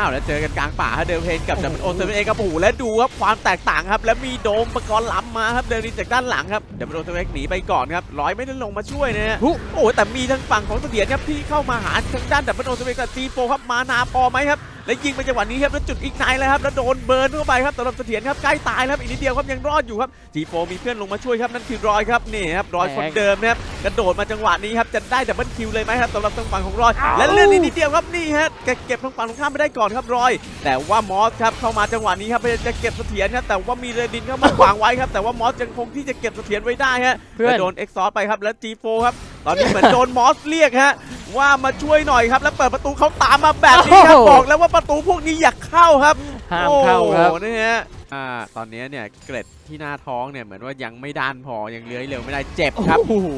าวแล้วเจอกันกลางป่าฮะเดลเพนกับดับเบิลโอเซเว่นเอครับโอ้โหและดูครับความแตกต่างครับ แล้วมีโดมประกรณ์ล้ำมาครับเดลินจากด้านหลังครับดับเบิลโอเซเว่นหนีไปก่อนครับร้อยไม่ได้ลงมาช่วยนะฮะหุโอ้โหแต่มีทางฝั่งของเสถียรครับที่เข้ามาหาทางด้านดับเบิลโอเซเว่นกับจีโฟครับมานาพอไหมครับ และยิงไปจังหวะนี้ครับแล้วจุดอีกไนเลยครับแล้วโดนเบิร์นเข้าไปครับสำหรับเสถียรครับใกล้ตายแล้วครับอีกนิดเดียวครับยังรอดอยู่ครับจีโฟมีเพื่อนลงมาช่วยครับนั่นคือรอยครับนี่ครับรอยคนเดิมนะครับกระโดดมาจังหวะนี้ครับจะได้ดับเบิลคิวเลยไหมครับสำหรับทางฝั่งของรอยและเลื่อนนิดนิดเดียวครับนี่ฮะแกเก็บทางฝั่งตรงข้ามไปได้ก่อนครับรอย แต่ว่ามอสครับเข้ามาจังหวะนี้ครับพยายามจะเก็บเสถียรครับแต่ว่ามีเรดินเข้ามาขวางไว้ครับแต่ว่ามอสยังคงที่จะเก็บเสถียรไว้ได้ฮะเพื่อนแต่โดนเอ็กซอสไปครับแล้ว G4 ครับ ตอนนี้เหมือนโดนมอสเรียกฮะว่ามาช่วยหน่อยครับแล้วเปิดประตูเขาตามมาแบบนี้ครับโอ้โหบอกแล้วว่าประตูพวกนี้อย่าเข้าครับห้ามเข้าครับโอ้โหนี่ฮะอ่าตอนนี้เนี่ยเกร็ดที่หน้าท้องเนี่ยเหมือนว่ายังไม่ด้านพอยังเลื้อยเร็วไม่ได้เจ็บครับโอ้โห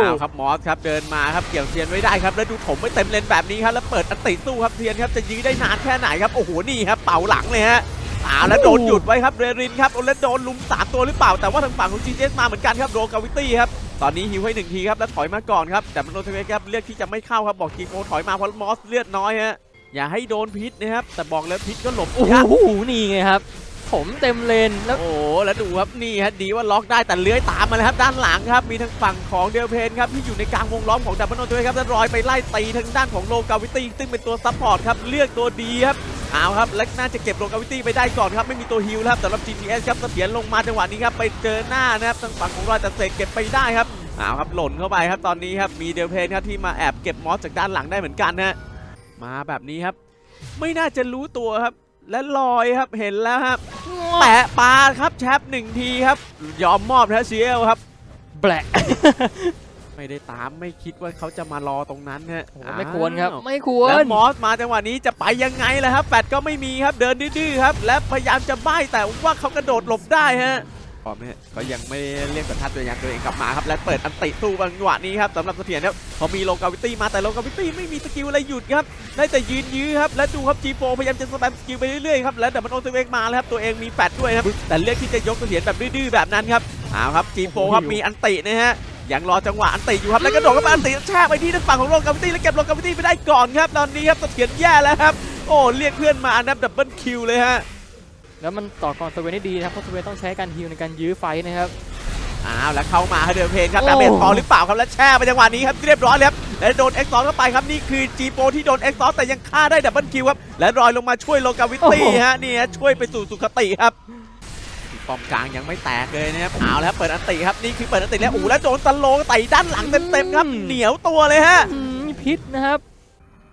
อ้าวครับมอสครับเดินมาครับเกี่ยวเทียนไว้ได้ครับแล้วดูถมไว้เต็มเลนแบบนี้ครับแล้วเปิดอันติสู้ครับเทียนครับจะยื้อได้นานแค่ไหนครับโอ้โหนี่ครับเป่าหลังเลยฮะอ้าวแล้วโดนหยุดไว้ครับเรรินครับแล้วโดนลุมสามตัวหรือเปล่าแต่ว่าทางฝั่งของจีเจสมาเหมือนกันครับโรกาวิตี้ครับ ตอนนี้ฮิวให้หนึ่งทีครับแล้วถอยมาก่อนครับแต่มันโดนเทเวครับเลือกที่จะไม่เข้าครับบอกจีโมถอยมาเพราะมอสเลือดน้อยฮะอย่าให้โดนพิษนะครับแต่บอกแล้วพิษก็หลบโอ้ยากโหนี่ไงครับผมเต็มเลนแล้วโอ้โหแล้วดูครับนี่ฮะดีว่าล็อกได้แต่เลื้อยตามมาเลยครับด้านหลังครับมีทางฝั่งของเดลเพนครับที่อยู่ในกลางวงล้อมของดับเบิลโนด้วยครับแล้วรอยไปไล่ตีทางด้านของโลกาวิตี้ซึ่งเป็นตัวซัพพอร์ตครับเลือกตัวดีครับ เอาครับและน่าจะเก็บโลกาวิตี้ไปได้ก่อนครับไม่มีตัวฮิลแล้วครับสำหรับ GTS ครับเสถียรลงมาจังหวะนี้ครับไปเจอหน้านะครับทางฝั่งของรอยแต่เสกเก็บไปได้ครับเอาครับหล่นเข้าไปครับตอนนี้ครับมีเดลเพนครับที่มาแอบเก็บมอสจากด้านหลังได้เหมือนกันฮะมาแบบนี้ครับ ไม่น่าจะรู้ตัวครับ และลอยครับเห็นแล้วครับแปะปลาครับแชปหนึ่งทีครับ ยอมมอบนะเซียลครับแปลก ไม่ได้ตามไม่คิดว่าเขาจะมารอตรงนั้นฮะโอ้โหไม่ควรครับอ้าวไม่ควรแล้วมอสมาจังหวะนี้จะไปยังไงล่ะครับแปดก็ไม่มีครับเดินดื้อๆครับ และพยายามจะใบ้แต่ว่าเขากระโดดหลบได้ฮะพร้อมฮะก็ยังไม่เรียกสัญชาตญาณตัวเองกลับมาครับและเปิดอันติสู้บางจังหวะนี้ครับสำหรับเสถียรครับพอมีโลกาวิตี้มาแต่โลกาวิตี้ไม่มีสกิลอะไรหยุดครับได้แต่ยืนยื้อครับและดูครับจีโฟพยายามจะสแปมสกิลไปเรื่อยๆครับและแต่มันโอเซเวกมาแล้วครับตัวเองมีแฟดด้วยครับแต่เลือกที่จะยกเสถียรแบบดื้อๆแบบนั้นครับเอาครับจีโฟครับมีอันตินะฮะ ยังรอจังหวะอันติอยู่ครับแล้วกระโดดเข้าไปอันติแช่ไปที่ทางฝั่งของโลกาวิตี้แล้วเก็บโลกาวิตี้ไปได้ก่อนครับตอนนี้ครับเสถียรแย่แล้วครับโอ้เรียกเพื่อนมานับดับเบิลคิวเลยฮะแล้วมันต่อกรสเวนได้ดีนะครับเพราะสเวนต้องใช้การฮิวในการยื้อไฟท์นะครับอ้าวแล้วเข้ามาให้เดินเพลงครับโอ้ดาเมจพอหรือเปล่าครับแล้วแช่ไปจังหวะนี้ครับเรียบร้อยแล้วครับแล้วโดนเอ็กซ์ซอเข้าไปครับนี่คือจีโปที่โดนเอ็กซ์ซอแต่ยังฆ่าได้ดับเบิลคิวครับและรอยลงมาช่วยโลกาวิตี้ฮะนี่ฮะช่วยไปสู่สุคติครับ ป้อมกลางยังไม่แตกเลยนะครับเอาแล้วครับเปิดอันติครับนี่คือเปิดอันติแล้วอู้แล้วโดนตะโลไต่ด้านหลังเต็มๆครับเหนียวตัวเลยฮะอืมมีพิษนะครับ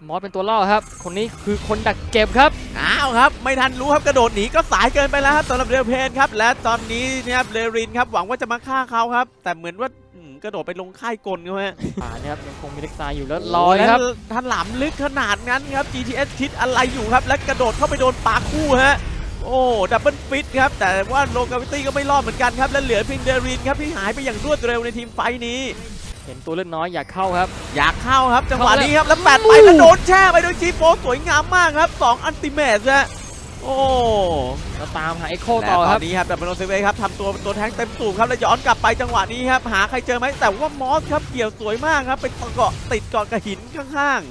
มอสเป็นตัวล่อครับ คนนี้คือคนดักเก็บครับ อ้าวครับ ไม่ทันรู้ครับกระโดดหนีก็สายเกินไปแล้วครับสำหรับเรลเพนครับ และตอนนี้เนี่ยครับเรรินครับหวังว่าจะมาฆ่าเขาครับ แต่เหมือนว่าอืมกระโดดไปลงค่ายกลเขาฮะป่านะครับยังคงมีเล็กซายอยู่แล้วลอยครับและทันหลามลึกขนาดนั้นครับ GTS คิดอะไรอยู่ครับ และกระโดดเข้าไปโดนปาคู่ฮะ โอ้ดับเบิลฟิตครับ แต่ว่าโลกาวิตี้ก็ไม่รอดเหมือนกันครับ และเหลือเพียงเดรินครับที่หายไปอย่างรวดเร็วในทีมไฟท์นี้ เห็นตัวเลือดน้อยอยากเข้าครับ อยากเข้าครับ จังหวะเข้าแล้วนี้ครับ แล้วแปดไปแล้วโดนแช่ไปโดยจีโฟสวยงามมากครับสองอันติเมทฮะโอ้แล้วตามหาเอ็กโคและต่อตคอรับนนี้ครับดับเบิลโอเซเว่ครับทำตัวเป็นตัวแทงเต็มสูบครับแล้วย้อนกลับไปจังหวะนี้ครับหาใครเจอไหมแต่ว่ามอสครับเกี่ยวสวยมากครับไปเกาะติดเกาะกับหินข้าง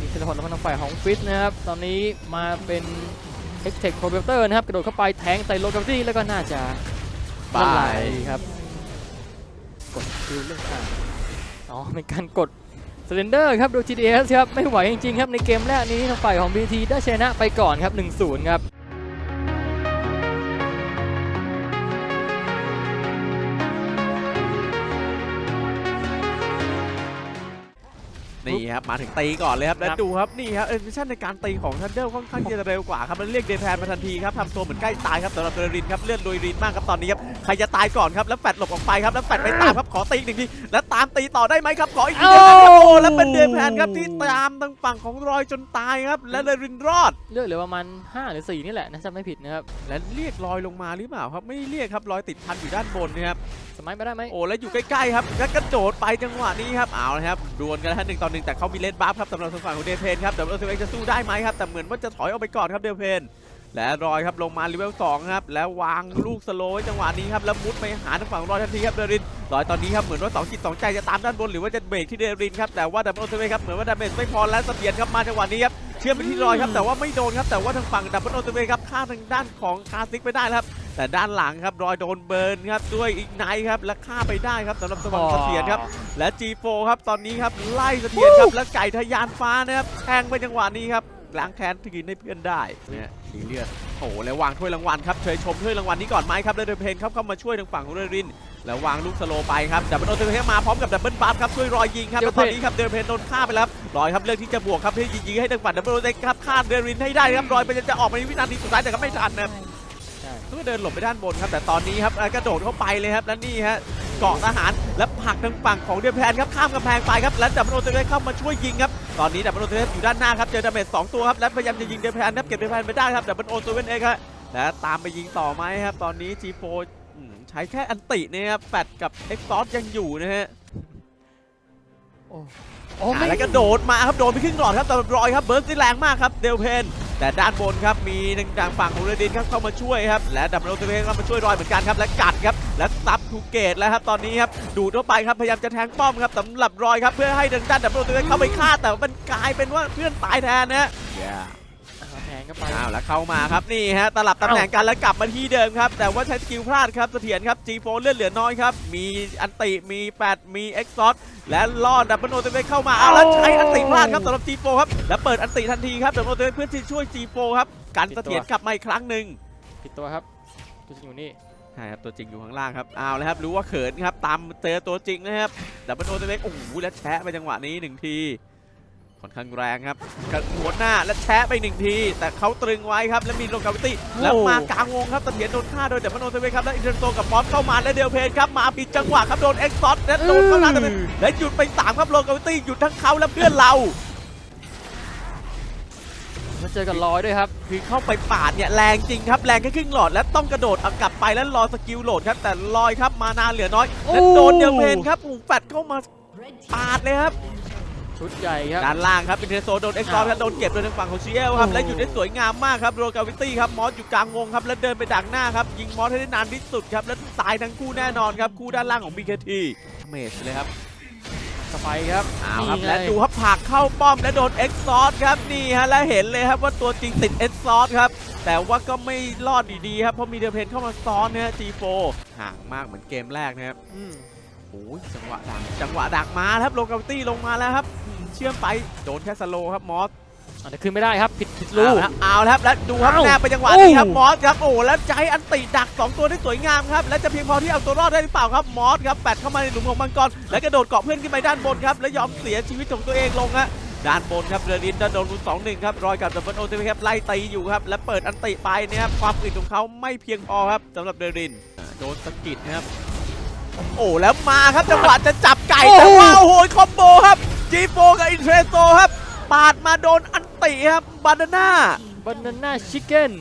มีเซนทอนทางฝ่ายของฟิตนะครับตอนนี้มาเป็นเอ็กเทคโปรเบลเตอร์นะครับ กระโดดเข้าไปแทงใส่โลกาวิตี้แล้วก็น่าจะละบาลายครับ กดคิวเรื่องการอ๋อเป็นการกดสเลนเดอร์ครับ โดย GDS ครับ ไม่ไหวจริงๆครับ ในเกมแรกนี้ทางฝ่ายของ BT ได้ชนะไปก่อนครับ 1-0 ครับ นี่ครับมาถึงตีก่อนเลยครับแล้วครับดูครับนี่ครับเอเนชั่นในการตีของทันเดอร์ค่อนข้างจะเร็วกว่าครับมันเรียกเดแพนมาทันทีครับทำตัวเหมือนใกล้ตายครับสำหรับเดรินครับเลื่อนโดยรินมากครับตอนนี้ครับใครจะตายก่อนครับแล้วแฟดหลบออกไปครับแล้วแฟดไปตามครับขอตีอีกหนึ่งทีแล้วตามตีต่อได้ไหมครับขออีกทีเดียวครับเอ้าโอ้แล้วเป็นเดแพนครับที่ตามทางฝั่งของรอยจนตายครับและเดรินรอดเลือกเหลือประมาณ5หรือ4นี่แหละนะจำไม่ผิดนะครับและเรียกลอยลงมาหรือเปล่าครับไม่เรียกครับลอยติดพันอยู่ด้านบนนะครับ สมัยไม่ได้ไหมโอ้แล้วอยู่ใกล้ๆครับแล้วกระโดดไปจังหวะนี้ครับเอาละครับดวลกันแล้วหนึ่งต่อหนึ่งแต่เขามีเลนบัฟครับสำหรับทางฝั่งของเดเพนครับแต่ว่าเอลเซเวจะสู้ได้ไหมครับแต่เหมือนว่าจะถอยออกไปก่อนครับเดเพนและรอยครับลงมาเลเวล2ครับแล้ววางลูกสโลว์ไว้จังหวะนี้ครับแล้วมุดไปหาทางฝั่งรอยทันทีครับเดรินรอยตอนนี้ครับเหมือนว่าสองจิตสองใจจะตามด้านบนหรือว่าจะเบรกที่เดรินครับแต่ว่าดับเบิลเซเวกครับเหมือนว่าดาเมจไม่พอแล้วเสียรครับมาจังหวะนี้ครับเชื่อมไปที่รอยครับแต่ว่าไม่โดนครับแต่ว่าทางฝั่งดับเบิลโอเวครับฆ่าทางด้านของคาซิกไปได้ครับ แต่ด้านหลังครับรอยโดนเบิร์นครับด้วยอีกไนครับและฆ่าไปได้ครับสำหรับสว่างเสถียรครับ และ G4 ครับตอนนี้ครับไล่เสถียรครับและไก่ทะยานฟ้านะครับแทงไปจังหวะนี้ครับล้างแค้นที่กินให้เพื่อนได้เนี่ยทีเลือดโอ้โหแล้ววางถ้วยรางวัลครับเชยชมถ้วยรางวัลนี้ก่อนไหมครับแล้วเดินเพนครับเข้ามาช่วยทางฝั่งของเรริน แล้ววางลูกสโลว์ไปครับดับเบิลโอเทเพมาพร้อมกับดับเบิลบัฟครับช่วยรอยยิงครับเดี๋แล้ยววตอนนี้ครับเดินเพนโดนฆ่าไปแล้วครับรอยครับเลือกที่จะบวกครับเพื่อยิงให้ทางฝั่งดับเบิลโอเทครับฆ่าเดรินให้ได้ครับรอยไปจะออกมาในวินาทีสุดท้ายแต่ก็ไม่ทันนะ ครับใช่ก็เดินหลบไปด้านบนครับแต่ตอนนี้ครับกระโดดเข้าไปเลยครับแล้วนี่ฮะเกาะทหารและผลักทางฝั่งของเดือแพนครับข้ามกำแพงไปครับและดับเบิลโอเทเข้ามาช่วยยิงครับตอนนี้ดับเบิลโอเทอยู่ด้านหน้าครับเจอดาเมจสองตัวครับและพยายามจะยิงเดือแพนครับเก็บเดือแพนไปได้ครับดับเบิลโอเทเองครับและตามไปยิงต่อไหมครับตอนนี้ G4 อืมใช้แค่อันตินะครับแฟดกับเอ็กซ์ซอยังอยู่นะฮะโอ้โอ้อ่าไม่แล้วก็โดดมาครับโดนไปครึ่งหลอดครับแต่รอยครับเบิร์สที่แรงมากครับเดลเพน แต่ด้านบนครับมีทางด้านฝั่งของเรดินครับเข้ามาช่วยครับและดับเบิลโอเทเเข้ามาช่วยรอยเหมือนกันครับและกัดครับและซับทูเกตแล้วครับตอนนี้ครับดูดเข้าไปครับพยายามจะแทงป้อมครับสำหรับรอยครับเพื่อให้ทางด้านดับเบิลตัวเทเข้าไปฆ่าแต่มันกลายเป็นว่าเพื่อนตายแทนนะ แทงเข้าไปอ้าวแล้วเข้ามาครับนี่ฮะตลับตำแหน่งกันแล้วกลับมาที่เดิมครับ แต่ว่าใช้สกิลพลาดครับเสถียรครับ G4 เลือดเหลือน้อยครับ มีอันติมีแปดมีเอ็กซ์ซอและล่อดับเบิลโอเทเเข้ามาเอาแล้วใช้อันติพลาดครับสำหรับ G4 ครับแล้วเปิดอันติทันทีครับดับเบิลโอเทเพื่อที่ช่วย G4 ครับกันเสถียรกลับมาอีกครั้งหนึ่งผิดตัวครับตัวจริงอยู่นี่ใช่ครับตัวจริงอยู่ข้างล่างครับเอาแล้วครับรู้ว่าเขินครับตามเจอตัวจริงนะครับดับเบิลโอเทเโอ้โหแล้วแชะไปจังหวะนี้หนึ่งที ค่อนข้างแรงครับกระหัวหน้าและแชะไปหนึ่งที แต่เขาตรึงไว้ครับ แล้วมีโลกาวิตี้แล้วมากลางวงครับเสถียรโดนฆ่าโดยดับเบิลโอเทเครับ แล้วอินเทอร์โซกับมอสเข้ามาและเดลเพนครับ มาผิดจังหวะครับโดนเอ็กซ์ซอสและโดนเข้าหน้าแต่เป็นและหยุดไปสามครับโลกาวิตี้หยุดทั้งเขาและเพื่อนเราแล้วเจอกับลอยด้วยครับคือเข้าไปปาดเนี่ยแรงจริงครับแรงแค่ครึ่งหลอด และต้องกระโดดเอากลับไปแล้วรอสกิลโหลดครับ แต่ลอยครับมานาเหลือน้อยและโดนเดลเพนครับหูแฟดเข้ามาปาดเลยครับ ชุดใหญ่ครับด้านล่างครับเป็นเทโซโดนเอ็กซ์ซอร์ครับโดนเก็บโดยทางฝั่งของชีเอลครับโอ้และอยู่ได้สวยงามมากครับโรกาวิตี้ครับมอสอยู่กลางวงครับแล้วเดินไปดักหน้าครับยิงมอสให้ได้นานที่สุดครับแล้วตายทั้งคู่แน่นอนครับคู่ด้านล่างของ BKT เมสเลยครับสไปครับเอาครับนี่ไงและดูครับผลักเข้าป้อมและโดนเอ็กซ์ซอร์ครับนี่ฮะและเห็นเลยครับว่าตัวจริงติดเอ็กซ์ซอร์ครับแต่ว่าก็ไม่รอดดีๆครับเพราะมีเดอเพนเข้ามาซ้อนนะฮะ G4 ห่างมากเหมือนเกมแรกนะครับอืม โอ้ยจังหวะดักจังหวะดักมาครับโลกาวิตี้ลงมาแล้วครับ เชื่อมไปโดนแค่สโลว์ครับมอสอาจจะขึ้นไม่ได้ครับผิดผิดรูเอาละเอาละครับแล้วดูครับเอ้าแนบไปจังหวะนี้ครับโอ้มอสครับโอ้แล้วใจอันติดัก 2 ตัวได้สวยงามครับและจะเพียงพอที่เอาตัวรอดได้หรือเปล่าครับมอสครับแปดเข้ามาในหลุมของมังกรและกระโดดเกาะเพื่อนขึ้นไปด้านบนครับและยอมเสียชีวิตของตัวเองลงฮะด้านบนครับเรือดินโดนรูสองหนึ่งครับรอยกับดับเบิลโอเทมครับไล่ตีอยู่ครับและเปิดอันติไปเนี่ยครับความอึดของเขาไม่เพียงพอครับสำหรับเรือดินอ่าโดนสะกิดนะครับ โอ้แล้วมาครับจังหวะจะจับไก่แต่ว่าโอ้โหคอมโบครับจีโฟกับอินเทรโซครับ ปาดมาโดนอันติครับบานาน่าบานาน่าชิคเก้น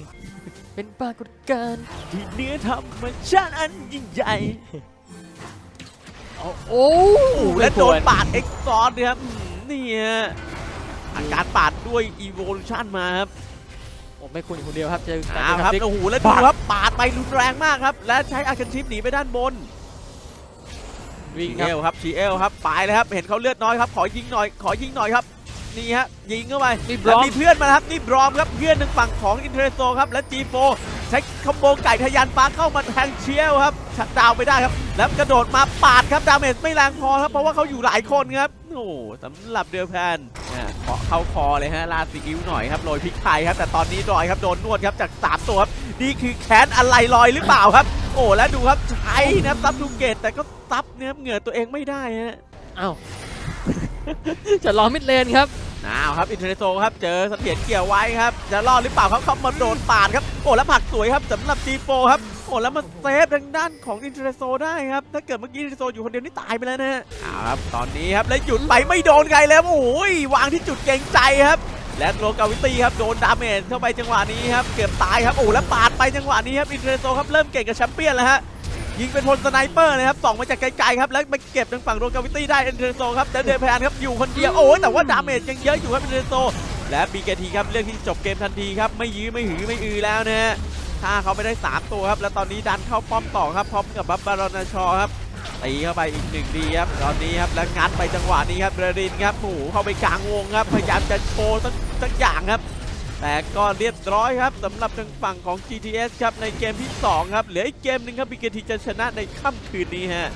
เป็นปรากฏการณ์ที่เหนื้อธรรมชาติอันยิ่งใหญ่เอาโอ้โอ้และโดนปาดเอ็กซ์ซอร์นะครับอืมนี่ฮะอาการปาดด้วย Evolution มาครับผมไม่คุณอยู่คนเดียวครับเจออ้าวครับฟิกโอ้โหแล้วดูครับปาดไปรุนแรงมากครับ และใช้อาคันชิปหนีไปด้านบน วิ่งชีคเอรับลครับชีเอลครับไปเลยครับ เห็นเขาเลือดน้อยครับ ขอยิงหน่อย ขอยิงหน่อยครับ นี่ฮะ ยิงเข้าไปนี่บแล้ล็วอกมีเพื่อนมาครับ นี่บรอมครับ เพื่อนทางฝั่งของอินเทอร์โซครับ และ G4 ใช้คอมโบไก่ทะยานฟ้าเข้ามาแทงเชียลครับชัดดาวน์ไปได้ครับ แล้วกระโดดมาปาดครับ ดาเมจไม่แรงพอครับ เพราะว่าเขาอยู่หลายคนครับ โอ้โหสำหรับเดือแพนเนี่ยเคาะเข้าคอเลยฮะ ลาดซีอิ๊วหน่อยครับ โรยพริกไทยครับ แต่ตอนนี้รอยครับ โดนนวดครับ จากสามตัวครับ นี่คือแค้นอะไรลอยหรือเปล่าครับ โอ้แล้วดูครับใช้นะครับซับทูเกตแต่ก็ซับเนี่ยครับเหงื่อตัวเองไม่ได้ฮะอ้าวจะรอมิดเลนครับอ้าวครับอินเทอร์เนโซครับเจอเสถียรเกี่ยวไว้ครับจะรอดหรือเปล่าครับเขามาโดนปาดครับโอ้แล้วผลักสวยครับสำหรับ G4 ครับโอ้แล้วมาเซฟทางด้านของอินเทอร์เนโซได้ครับถ้าเกิดเมื่อกี้อินเทอร์เนโซอยู่คนเดียวนี่ตายไปแล้วนะฮะอ้าวครับตอนนี้ครับแล้วหยุดไปไม่โดนใครแล้วโอ้ยวางที่จุดเกรงใจครับ และโลกาวิตี้ครับโดนดาเมจเข้าไปจังหวะนี้ครับเกือบตายครับโอ้แล้วปาดไปจังหวะนี้ครับอินเทอร์โซครับเริ่มเก่งกับแชมเปี้ยนแล้วฮะยิงเป็นพลสไนเปอร์เลยครับส่องมาจากไกลๆครับแล้วมาเก็บทางฝั่งโลกาวิตี้ได้อินเทอร์โซครับแต่เดนแพนครับอยู่คนเดียวโอ้แต่ว่าดาเมจยังเยอะอยู่ครับอินเทอร์โซและบีเกทีครับเลือกที่จบเกมทันทีครับไม่ยื้อไม่หือไม่อือแล้วนะฮะถ้าเขาไปได้ 3 ตัวครับ แล้วตอนนี้ดันเข้าป้อมต่อครับพร้อมกับบัฟบารอนาชอครับตีเข้าไปอีกหนึ่งดีครับตอนนี้ครับแล้วงัดไปจังหวะนี้ครับเรดินครับหมูเข้าไปกลางวงครับพยายามจะโชว์สัก สักอย่างครับ แต่ก็เรียบร้อยครับสำหรับทางฝั่งของ GTS ครับในเกมที่ 2 ครับ เหลืออีกเกมหนึ่งครับ BKT จะชนะในค่ำคืนนี้ฮะ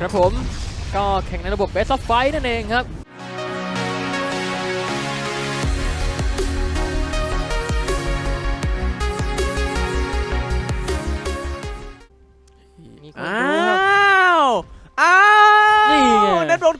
ครับผมก็แข่งในระบบ Best of Fight นั่นเองครับ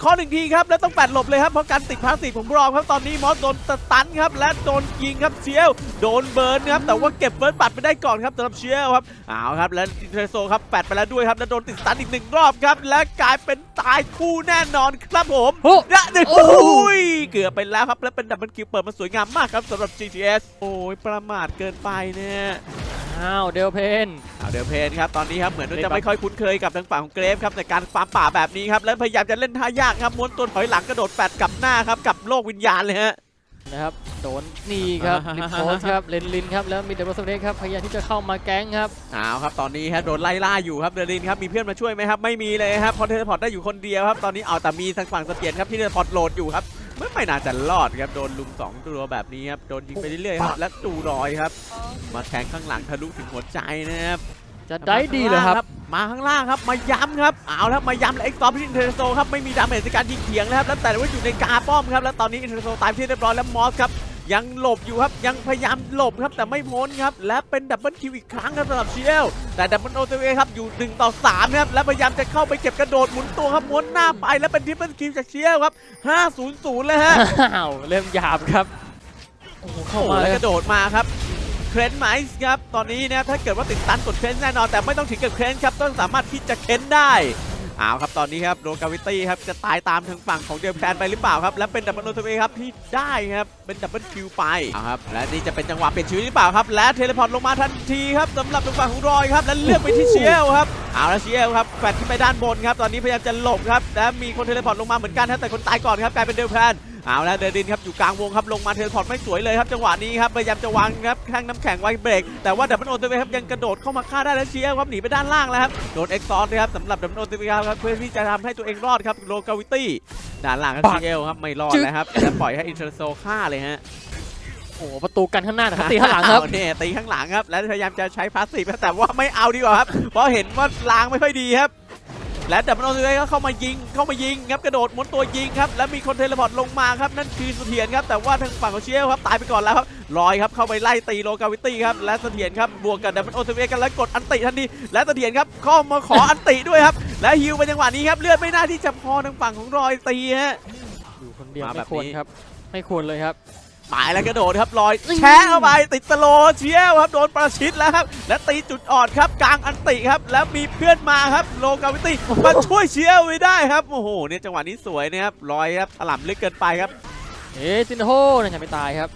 แล้วโดนคอหนึ่งทีครับแล้วต้องแปดหลบเลยครับเพราะการติดพาสซีฟของบรอมครับตอนนี้มอสโดนสตันครับและโดนยิงครับเชียวโดนเบิร์นครับแต่ว่าเก็บเบิร์นบัตรไปได้ก่อนครับสำหรับเชียวครับเอาครับแล้วอินเทรโซครับแปดไปแล้วด้วยครับแล้วโดนติดสตันอีกหนึ่งรอบครับและกลายเป็นตายคู่แน่นอนครับผมโอ้และหนึ่งโอ้โอ้โหยเกือบไปแล้วครับและเป็นดับเบิลคิวเปิดมาสวยงามมากครับสำหรับ GTS โอ้ยประมาทเกินไปเนี่ย อ้าวเดลเพนเอาเดลเพนครับตอนนี้ครับเหมือนว่าเล่นจะแบบไม่ค่อยคุ้นเคยกับทางฝั่งของเกรฟครับในการฟาร์มป่าแบบนี้ครับแล้วพยายามจะเล่นท่ายากครับม้วนตัวถอยหลังกระโดดแปดกลับหน้าครับกับโลกวิญญาณเลยฮะ นะครับโดนนี่ครับอ่าฮะลิปโพสครับเลนลินครับแล้วมีเดลโซเนครับพยายามที่จะเข้ามาแก๊งครับ เอาครับตอนนี้ฮะโดนไล่ล่าอยู่ครับเดลินครับมีเพื่อนมาช่วยไหมครับไม่มีเลยครับเพอเทเลพอร์ตได้อยู่คนเดียวครับตอนนี้เอาแต่มีทางฝั่งเสถียรครับที่เทเลพอร์ตโหลดอยู่ครับ ไม่ไม่น่าจะรอดครับโดนลุมสองตัวแบบนี้ครับโดนยิงไปเรื่อยๆครับและดูรอยครับ มาแทงข้างหลังทะลุถึงหัวใจนะครับจะได้ดีเหรอครับ มาข้างล่างครับ มาย้ำครับเอาแล้วมาย้ำแล้วเอ็กซ์ตอร์พินเทอร์โซครับไม่มีดาเมจในการยิงเถียงนะครับแล้วแต่ว่าอยู่ในกาป้อมครับแล้วตอนนี้อินเทอร์โซตายไปที่เรียบร้อยแล้วมอสครับ ยังหลบอยู่ครับยังพยายามหลบครับแต่ไม่พ้นครับและเป็นดับเบิลคิวอีกครั้งครับสำหรับเชียลแต่ดับเบิลโอเตเวครับอยู่1ต่อ3ครับและพยายามจะเข้าไปเก็บกระโดดหมุนตัวครับม้วนหน้าไปแล้วเป็นทริปเปิลคิวจากเชียลครับ5-0-0เลยฮะอ้าวเริ่มหยาบครับโอ้โหเข้าโอ้โหมาแล้เลวยกระโดดมาครับเครนไมส์ครับตอนนี้นะถ้าเกิดว่าติดตันกดเครนแน่นอนแต่ไม่ต้องถึงกับเครนครับต้องสามารถที่จะเค้นได้ เอาครับตอนนี้ครับโดนกาวิตี้ครับจะตายตามทางฝั่งของเดมแพนไปหรือเปล่าครับและเป็นดับเบิลโนเทเวครับที่ได้ครับเป็นดับเบิลคิวไปเอาครับและนี่จะเป็นจังหวะเปลี่ยนชีวิตหรือเปล่าครับและเทเลพอร์ตลงมาทันทีครับสำหรับทางฝั่งของรอยครับและเลือกไปที่เชียลครับเอาและเชียลครับแฟดขึ้นไปด้านบนครับตอนนี้พยายามจะหลบครับและมีคนเทเลพอร์ตลงมาเหมือนกันครับแต่คนตายก่อนครับกลายเป็นเดมแพน เอาแล้วเดดินครับอยู่กลางวงครับลงมาเทเลพอร์ตไม่สวยเลยครับจังหวะนี้ครับพยายามจะวางครับแข้งน้ำแข็งไว้เบรกแต่ว่าดับเบิลโอเตเวครับยังกระโดดเข้ามาฆ่าได้แล้วเชียร์ครับหนีไปด้านล่างแล้วครับโดนเอ็กซ์ซอร์นะครับสำหรับดับเบิลโอเตเวครับเพื่อที่จะทำให้ตัวเองรอดครับโลกาวิตี้ด้านล่างครับปังเชียร์ครับไม่รอดแล้วครับจะปล่อยให้อินเทอร์โซฆ่าเลยฮะโอ้โหประตูกันข้างหน้านะครับตีข้างหลังครับเอเนี่ยตีข้างหลังครับแล้วพยายามจะใช้พาสซีฟแต่ว่าไม่เอาดีกว่าครับเพราะเห็นว่าลางไม่ค่อยดีครับ และดับเบิลโอเก็เข้ามายิงเข้ามายิงครับกระโดดหมุนตัวยิงครับแล้วมีคนเทเลพอร์ตลงมาครับนั่นคือเสถียรครับแต่ว่าทางฝั่งของเชียลครับตายไปก่อนแล้วครับลอยครับเข้าไปไล่ตีโลกาวิตี้ครับและเสถียรครับบวกกับดับเบิลโอเกันแล้วกดอันติทันทีและเสถียรครับเข้ามาขออันติด้วยครับและฮิวไปจังหวะนี้ครับเลือดไม่น่าที่จะพอทางฝั่งของรอยตีฮะอยู่คนเดียวมาแบไม่บควรนี้ครับไม่ควรเลยครับ หมายแล้วกระโดดครับลอยอื้อแชะเข้าไปติดสโลว์เชียวครับโดนประชิดแล้วครับ และตีจุดอ่อนครับกลางอันติครับ แล้วมีเพื่อนมาครับโลกาวิตี้มาช่วยเชียวไว้ได้ครับโอ้โหเนี่ยจังหวะนี้สวยนะครับลอยครับถล่ำลึกเกินไปครับเอ๊ะจินโฮน่าจะไม่ตายครับ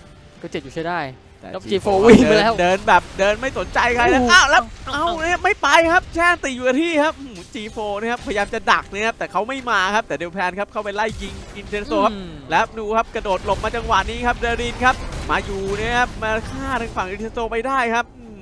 ก็เจ็บอยู่ใช้ได้แต่แล้ว G4 G4 วิ่งไปแล้วเดินเดินแบบเดินไม่สนใจใครแล้วโอ้โหอ้าวแล้วเอาเนี่ยไม่ไปครับแช่ติดอยู่กับที่ครับ จีโฟนะครับพยายามจะดักนะครับแต่เขาไม่มาครับแต่เดลแพนครับเข้าไปไล่ยิงอินเทนโซครับอืมแล้วดูครับกระโดดหลบมาจังหวะนี้ครับเดรินครับมาอยู่เนี่ยครับมาฆ่าทางฝั่งอินเทนโซไปได้ครับอืม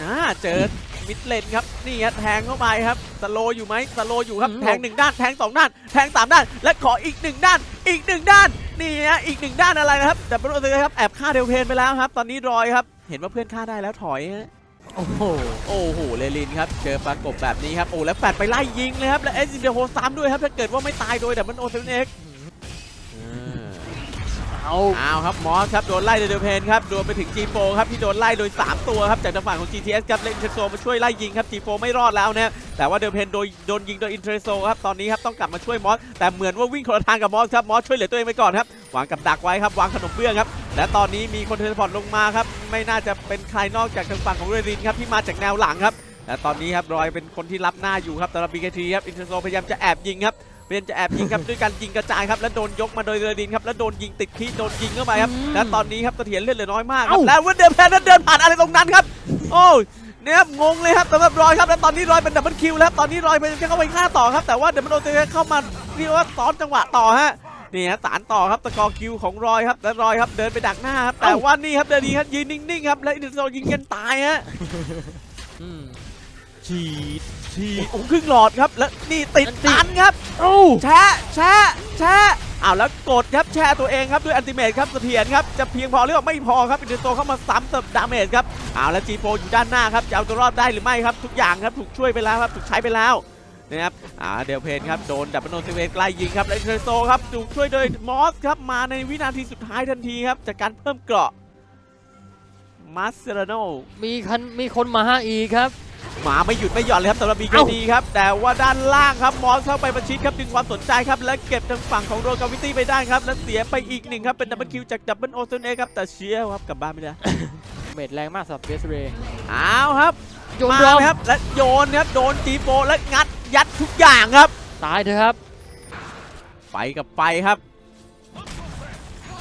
อ่าเจอมิดเลนครับนี่ครับแทงเข้าไปครับสโลอยู่ไหมสโลอยู่ครับอืมแทงหนึ่งด้านแทงสองด้านแทงสามด้าน และขออีกหนึ่งด้าน อีกหนึ่งด้านนี่ฮะอีกหนึ่งด้านอะไรนะครับแต่เป็นอะไรครับแอบฆ่าเดลเพนไปแล้วครับ ตอนนี้รอยครับ เห็นว่าเพื่อนฆ่าได้แล้วถอยฮะ โอ้โหโอ้โหเลลินครับเจอประกบแบบนี้ครับโอ้แล้วแฟดไปไล่ยิงเลยครับและเอซินเดโฮซ้ำด้วยครับถ้าเกิดว่าไม่ตายโดยแต่มันโอเซนเอ็กเอาอ้าวครับมอสครับโดนไล่โดยเดลเพนครับโดนไปถึง G4 ครับที่โดนไล่โดย 3 ตัวครับจากทางฝั่งของ GTS ครับเล่นเทโซมาช่วยไล่ยิงครับ G4 ไม่รอดแล้วนะแต่ว่าเดลเพนโดยโดนยิงโดยอินเทรโซครับตอนนี้ครับต้องกลับมาช่วยมอสแต่เหมือนว่าวิ่งคนละทางกับมอสครับมอสช่วยเหลือตัวเองไปก่อนครับวางกับดักไว้ครับวางขนมเบื้องครับและตอนนี้มีคนเทเลพอร์ตลงมาครับ ไม่น่าจะเป็นใครนอกจากทางฝั่งของเรดินครับที่มาจากแนวหลังครับและตอนนี้ครับรอยเป็นคนที่รับหน้าอยู่ครับสำหรับ BKT ครับอินเทรโซพยายามจะแอบยิงครับพยายามจะแอบยิงครับด้วยการยิงกระจายครับแล้วโดนยกมาโดยเรดินครับแล้วโดนยิงติดที่โดนยิงเข้าไปครับอืมและตอนนี้ครับเสถียรเลือดเหลือน้อยมากครับเอ้าแล้วว่าเดินแพนนั้นเดินผ่านอะไรตรงนั้นครับ โอ้ยเนี่ยครับงงเลยครับสำหรับรอยครับแล้วตอนนี้รอยเป็นดับเบิลคิวแล้วครับตอนนี้รอยพยายามจะเข้าไปฆ่าต่อครับแต่ว่าเดมอนโอเตเข้ามาเรียกว่าซ้อนจังหวะต่อฮะ นี่ฮะสารต่อครับตะกอร์คิวของรอยครับและรอยครับเดินไปดักหน้าครับแต่ว่านี่ครับเดินดีครับยืนนิ่งๆครับและอินเตอร์โซยิงกันตายฮะอืมฉีดฉีดโอ้ครึ่งหลอดครับแล้วนี่ติดอันติตันครับโอ้แชะแชะแชะอ้าวแล้วกดครับแช่ตัวเองครับด้วยอันติเมทครับเสถียรครับจะเพียงพอหรือเปล่าไม่พอครับอินเตอร์โซเข้ามาซ้ำเติมดาเมจครับอ้าวแล้วจีโฟอยู่ด้านหน้าครับจะเอาตัวรอดได้หรือไม่ครับทุกอย่างครับถูกช่วยไปแล้วครับถูกใช้ไปแล้ว นะครับอ่าเดลเพนครับโดนดับเบิลโนเซเวนใกล้ยิงครับและอินเตอร์โซครับถูกช่วยโดยมอสครับมาในวินาทีสุดท้ายทันทีครับจากการเพิ่มเกราะมาสเซราโนมีคันมีคนมาอีกครับหมาไม่หยุดไม่หย่อนเลยครับสำหรับเอ้า BKD ครับ แต่ว่าด้านล่างครับมอสเข้าไปประชิดครับดึงความสนใจครับ และเก็บทางฝั่งของโรกาวิตี้ไปได้ครับ และเสียไปอีกหนึ่งครับ เป็นดับเบิลคิวจากดับเบิลโอเซนเอครับ แต่เชียร์ครับกลับบ้านไม่ได้เมดแรงมากสำหรับเบสเรย์อ้าวครับโยนมาดรอมเลยครับ และโยนครับ โดนจีโฟและงัด ยัดทุกอย่างครับ ตายเถอะครับ ไปกับไปครับ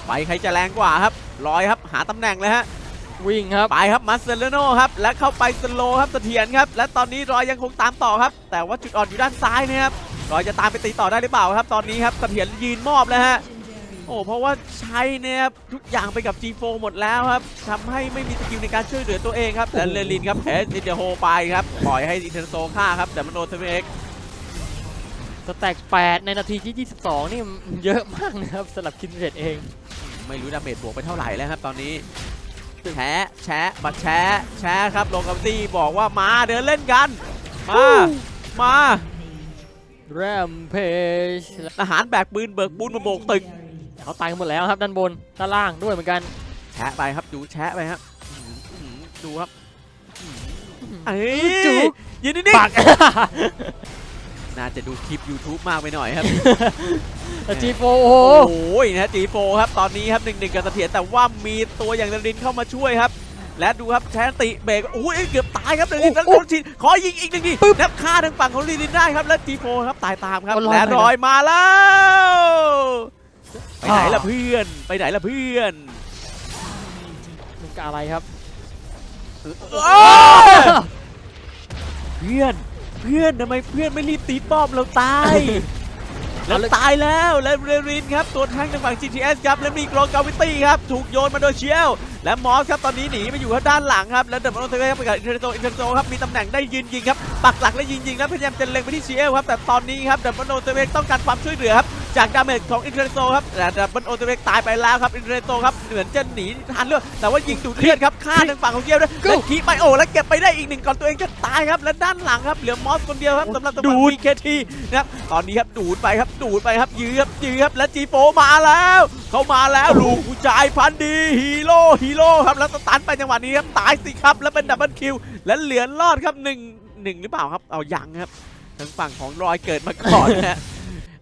ไปใครจะแรงกว่าครับลอยครับหาตำแหน่งเลยฮะวิ่งครับไปครับมาสเซเลโนครับ และเข้าไปสโลว์ครับเสถียรครับ และตอนนี้รอยยังคงตามต่อครับ แต่ว่าจุดอ่อนอยู่ด้านซ้ายนะครับรอยจะตามไปตีต่อได้หรือเปล่าครับ ตอนนี้ครับเสถียรยืนมอบแล้วฮะ โอ้เพราะว่าใช้เนี่ยครับทุกอย่างไปกับ G4 หมดแล้วครับทำให้ไม่มีสกิลในการช่วยเหลือตัวเองครับและเลลินครับแพ้อินเดโฮไปครับปล่อยให้อินเทนโซฆ่าครับแต่มันโดนเทเอ็กสแต็ก8ในนาทีที่ 22 นี่มันเยอะมากนะครับสำหรับคินเรตเอง ไม่รู้ดาเมจบวกไปเท่าไหร่แล้วครับตอนนี้แชะแชะบัดแชะแชะครับโลกาวิตี้บอกว่ามาเดินเล่นกัน มา มาแรมเพจทหารแบกปืนเบิกปูนมาโบกตึก เขาตายกันหมดแล้วครับด้านบนด้านล่างด้วยเหมือนกันแชะไปครับดูแชะไปครับอื้อหือดูครับเอ้ยจุ๊กยืนนิ่งปักๆน่าจะดูคลิป YouTube มากไปหน่อยครับแต่จีโฟโอ้โหโอ้ยนะจีโฟครับตอนนี้ครับหนึ่งหนึ่งกับเสถียรแต่ว่ามีตัวอย่างเดรินเข้ามาช่วยครับ และดูครับแชนติเบรกโอ้ยเกือบตายครับเดรินแล้วโดนทีขอยิงอีกหนึ่งทีแล้วฆ่าทางฝั่งของเดรินได้ครับและจีโฟครับตายตามครับและรอยมาแล้ว ไปไหนล่ะเพื่อน ไปไหนล่ะเพื่อนมันกอะไรครับเพื่อนเพื่อนทำไมเพื่อนไม่รีบตีป้อมเราตายแล้วตายแล้วและเรรินครับตัวแทงทางฝั่ง GTS ครับและมีกรองกาวิตี้ครับถูกโยนมาโดยเชียวและมอสครับตอนนี้หนีไปอยู่ครับด้านหลังครับและเดมอนเซเว่ครับไปกับอินเทอร์โซอินเทอร์โซครับมีตำแหน่งได้ยืนยิงครับปักหลักและยิงยิงแล้วพยายามจะเล็งไปที่เชียวครับแต่ตอนนี้ครับเดมอนเซเว่ต้องการความช่วยเหลือครับ จากดาเมจของอินเทอร์โซครับแต่เดมอนเซเว่ตายไปแล้วครับอินเทอร์โซครับเหมือนจะหนีทันเลือดแต่ว่ายิงดูดเลือดครับฆ่าทางฝั่งของเชียวด้วยและคีไปโอแล้วเก็บไปได้อีกหนึ่งก่อนตัวเองจะตายครับและด้านหลังครับเหลือมอสคนเดียวครับสำหรับตัวดูด BKT นะครับตอนนี้ครับดูดไปครับดูดไปครับยื้อครับยื้อครับและจีโฟมาแล้วเขามาแล้วลูกผู้ชายพันธุ์ดีฮีโร่ฮีโร่ครับแล้วสตันไปจังหวะนี้ครับตายสิครับแล้วเป็นดับเบิลคิวและเหลือรอดครับหนึ่งหนึ่งหรือเปล่าครับเอายังครับทางฝั่งของรอยเกิดมาก่อนนะฮะ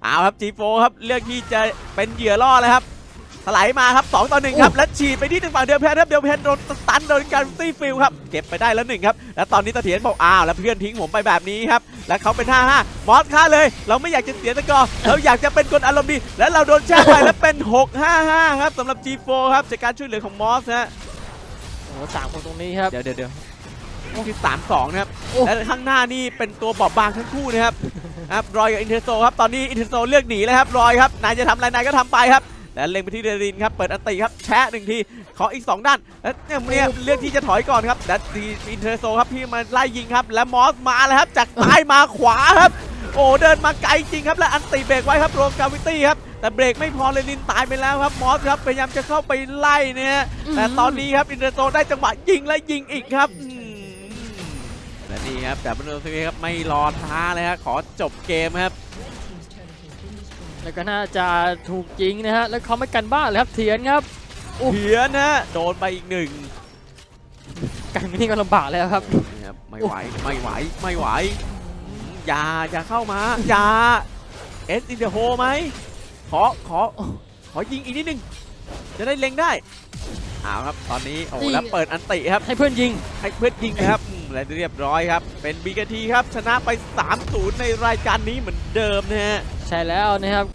เอาครับจีโฟครับเลือกที่จะเป็นเหยื่อล่อแล้วครับถลายมาครับ2ต่อ1ครับและฉีดไปที่ทางฝั่งเดียวแพนครับเดียวแพนโดนสตันโดนการตี้ฟิลครับเก็บไปได้แล้วหนึ่งครับและตอนนี้ตะเถียนบอกอ้าวแล้วเพื่อนทิ้งผมไปแบบนี้ครับและเขาเป็น5-5มอสฆ่าเลย เราไม่อยากจะเสียตะกอร์เราอยากจะเป็นคนอารมณ์ดีและเราโดนแช่ไปและเป็น 6-5-5 ครับสำหรับ G4 ครับจากการช่วยเหลือของมอสฮะโอ้โหสามคนตรงนี้ครับเดี๋ยวเดี๋ยว เดี๋ยวที่สามสองนะครับโอ้และข้างหน้านี่เป็นตัวบอบบางทั้งคู่นะครับครับรอยกับอินเทอร์โซครับตอนนี้อินเทอร์โซเลือกหนีแล้วครับรอยครับนายจะทำอะไรนายก็ทำไปครับและเล็งไปที่เดรินครับ เปิดอันติครับ แชะหนึ่งที ขออีก 2 ด้าน แล้วเนี่ยเนี่ยเลือกที่จะถอยก่อนครับและอินเทอร์โซครับ พี่มาไล่ยิงครับ และมอสมาแล้วครับ จากซ้ายมาขวาครับ โอ้เดินมาไกลจริงครับ และอันติเบรกไว้ครับโรกาวิตี้ครับ แต่เบรกไม่พอเลยลินตายไปแล้วครับ มอสครับ พยายามจะเข้าไปไล่เนี่ยแต่ตอนนี้ครับอินเตอร์โซได้จังหวะยิงและยิงอีกครับอืม และนี่ครับแต่บันโดสเครับไม่รอท้าเลยครับขอจบเกมครับแล้วก็น่าจะถูกยิงนะฮะแล้วเขาไม่กันบ้านเลยครับเทียนครับเพียนนะโดนไปอีกหนึ่งกันไม่นี่ก็ลำบากแล้วครับนี่ครับไม่ไหวไม่ไหวไม่ไหวอืมอย่าอย่าเข้ามาอย่าเอสอินเดอะโฮไหมขอขอขอยิงอีกนิดนึงจะได้เล็งได้เอาครับตอนนี้โอ้ยิงแล้วเปิดอันติครับให้เพื่อนยิงให้เพื่อนยิงนะครับอืม และเรียบร้อยครับ เป็นบีกทีครับ ชนะไป 3-0 ในรายการนี้เหมือนเดิมนะฮะ ใช่แล้วนะครับ